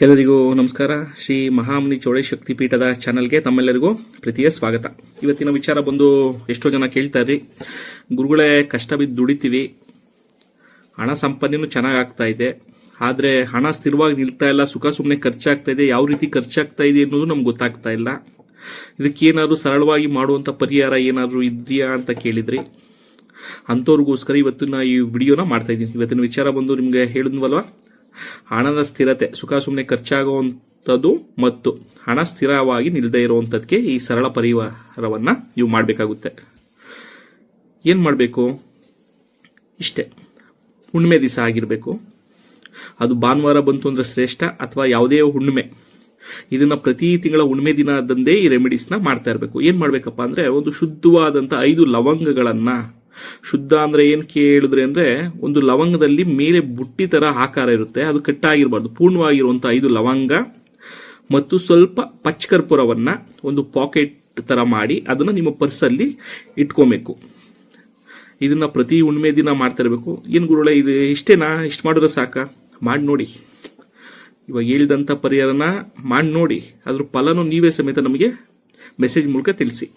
ಎಲ್ಲರಿಗೂ ನಮಸ್ಕಾರ. ಶ್ರೀ ಮಹಾಮುನಿ ಚೌಳೆ ಶಕ್ತಿ ಪೀಠದ ಚಾನಲ್ಗೆ ತಮ್ಮೆಲ್ಲರಿಗೂ ಪ್ರೀತಿಯ ಸ್ವಾಗತ. ಇವತ್ತಿನ ವಿಚಾರ ಬಂದು ಎಷ್ಟೋ ಜನ ಕೇಳ್ತಾ ಇದ್ರಿ. ಗುರುಗಳೇ, ಕಷ್ಟ ಬಿದ್ದು ದುಡಿತೀವಿ. ಹಣ ಸಂಪಾದನೆಯೂ ಚೆನ್ನಾಗಿ ಆಗ್ತಾ ಇದೆ. ಆದರೆ ಹಣ ಸ್ಥಿರವಾಗಿ ನಿಲ್ತಾ ಇಲ್ಲ, ಸುಖ ಸುಮ್ಮನೆ ಖರ್ಚಾಗ್ತಾ ಇದೆ, ಯಾವ ರೀತಿ ಖರ್ಚಾಗ್ತಾ ಇದೆ ಅನ್ನೋದು ನಮ್ಗೆ ಗೊತ್ತಾಗ್ತಾ ಇಲ್ಲ. ಇದಕ್ಕೇನಾದ್ರೂ ಸರಳವಾಗಿ ಮಾಡುವಂಥ ಪರಿಹಾರ ಏನಾದರೂ ಇದೆಯಾ ಅಂತ ಕೇಳಿದ್ರಿ. ಅಂಥವ್ರಿಗೋಸ್ಕರ ಇವತ್ತಿನ ಈ ವಿಡಿಯೋನ ಮಾಡ್ತಾ ಇದ್ದೀನಿ. ಇವತ್ತಿನ ವಿಚಾರ ಬಂದು ನಿಮಗೆ ಹೇಳಿದ್ವಲ್ವಾ? ಹಣದ ಸ್ಥಿರತೆ, ಸುಖ ಸುಮ್ಮನೆ ಖರ್ಚಾಗುವಂಥದ್ದು ಮತ್ತು ಹಣ ಸ್ಥಿರವಾಗಿ ನಿಲ್ಲದೇ ಇರುವಂಥದ್ದಕ್ಕೆ ಈ ಸರಳ ಪರಿವಾರವನ್ನು ನೀವು ಮಾಡಬೇಕಾಗುತ್ತೆ. ಏನು ಮಾಡಬೇಕು? ಇಷ್ಟೇ. ಹುಣ್ಣಿಮೆ ದಿವಸ ಆಗಿರಬೇಕು. ಅದು ಭಾನುವಾರ ಬಂತು ಅಂದರೆ ಶ್ರೇಷ್ಠ ಅಥವಾ ಯಾವುದೇ ಹುಣ್ಣಿಮೆ. ಇದನ್ನ ಪ್ರತಿ ತಿಂಗಳ ಹುಣ್ಣಿಮೆ ದಿನದಂದೇ ಈ ರೆಮಿಡೀಸ್ನ ಮಾಡ್ತಾ ಇರಬೇಕು. ಏನು ಮಾಡಬೇಕಪ್ಪ ಅಂದರೆ ಒಂದು ಶುದ್ಧವಾದಂಥ ಐದು ಲವಂಗಗಳನ್ನ ಶುದ್ಧ ಅಂದ್ರೆ ಏನು ಕೇಳಿದ್ರೆ ಅಂದ್ರೆ ಒಂದು ಲವಂಗದಲ್ಲಿ ಮೇಲೆ ಬುಟ್ಟಿ ತರ ಆಕಾರ ಇರುತ್ತೆ, ಅದು ಕಟ್ಟಾಗಿರ್ಬಾರ್ದು ಪೂರ್ಣವಾಗಿರುವಂಥ ಐದು ಲವಂಗ ಮತ್ತು ಸ್ವಲ್ಪ ಪಚ್ಕರ್ಪುರವನ್ನ ಒಂದು ಪಾಕೆಟ್ ತರ ಮಾಡಿ ಅದನ್ನ ನಿಮ್ಮ ಪರ್ಸಲ್ಲಿ ಇಟ್ಕೋಬೇಕು. ಇದನ್ನ ಪ್ರತಿ ಹುಣ್ಣಿಮೆ ದಿನ ಮಾಡ್ತಾ ಇರಬೇಕು. ಏನು ಗುರುಳೆ ಇದು ಇಷ್ಟೇನಾ ಇಷ್ಟು ಮಾಡಿದ್ರೆ ಸಾಕ? ಮಾಡಿ ನೋಡಿ. ಇವಾಗ ಹೇಳಿದಂತ ಪರಿಹಾರನ ಮಾಡಿ ನೋಡಿ. ಅದ್ರ ಫಲನೂ ನೀವೇ ಸಮೇತ ನಮಗೆ ಮೆಸೇಜ್ ಮೂಲಕ ತಿಳಿಸಿ.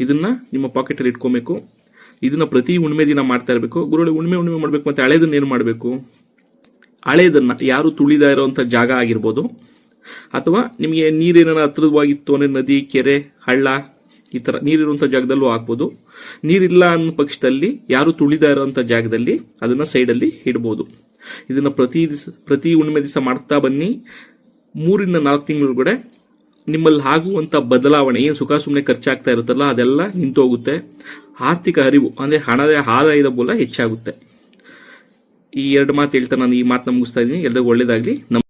ಇದನ್ನ ನಿಮ್ಮ ಪಾಕೆಟಲ್ಲಿ ಇಟ್ಕೊಬೇಕು. ಇದನ್ನ ಪ್ರತಿ ಹುಣ್ಮೆ ದಿನ ಮಾಡ್ತಾ ಇರಬೇಕು. ಗುರುಗಳು ಹುಣ್ಮೆ ಹುಣ್ಮೆ ಮಾಡಬೇಕು ಮತ್ತೆ ಹಳೆದನ್ನ ಏನು ಮಾಡಬೇಕು? ಹಳೆದನ್ನ ಯಾರು ತುಳಿದ ಇರೋವಂಥ ಜಾಗ ಆಗಿರ್ಬೋದು. ಅಥವಾ ನಿಮಗೆ ನೀರೇನ ಹತ್ರವಾಗಿತ್ತು ಅಂದರೆ ನದಿ, ಕೆರೆ, ಹಳ್ಳ, ಈ ಥರ ನೀರಿರುವಂಥ ಜಾಗದಲ್ಲೂ ಹಾಕ್ಬೋದು. ನೀರಿಲ್ಲ ಅನ್ನೋ ಪಕ್ಷದಲ್ಲಿ ಯಾರು ತುಳಿದ ಇರೋವಂಥ ಜಾಗದಲ್ಲಿ ಅದನ್ನ ಸೈಡಲ್ಲಿ ಇಡ್ಬೋದು. ಇದನ್ನ ಪ್ರತಿ ದಿವಸ ಪ್ರತಿ ಹುಣ್ಮೆ ದಿವಸ ಮಾಡ್ತಾ ಬನ್ನಿ. ಮೂರಿಂದ ನಾಲ್ಕು ತಿಂಗಳೊಳಗಡೆ ನಿಮ್ಮಲ್ಲಿ ಆಗುವಂಥ ಬದಲಾವಣೆ, ಏನು ಸುಖ ಸುಮ್ಮನೆ ಖರ್ಚಾಗ್ತಾ ಇರುತ್ತಲ್ಲ, ಅದೆಲ್ಲ ನಿಂತೋಗುತ್ತೆ. ಆರ್ಥಿಕ ಅರಿವು ಅಂದರೆ ಹಣದ ಆದಾಯದ ಮೂಲ ಹೆಚ್ಚಾಗುತ್ತೆ. ಈ ಎರಡು ಮಾತು ಹೇಳ್ತಾ ನಾನು ಈ ಮಾತನ್ನ ಮುಗಿಸ್ತಾ ಇದ್ದೀನಿ. ಎಲ್ಲರಿಗೂ ಒಳ್ಳೇದಾಗಲಿ. ನಮ್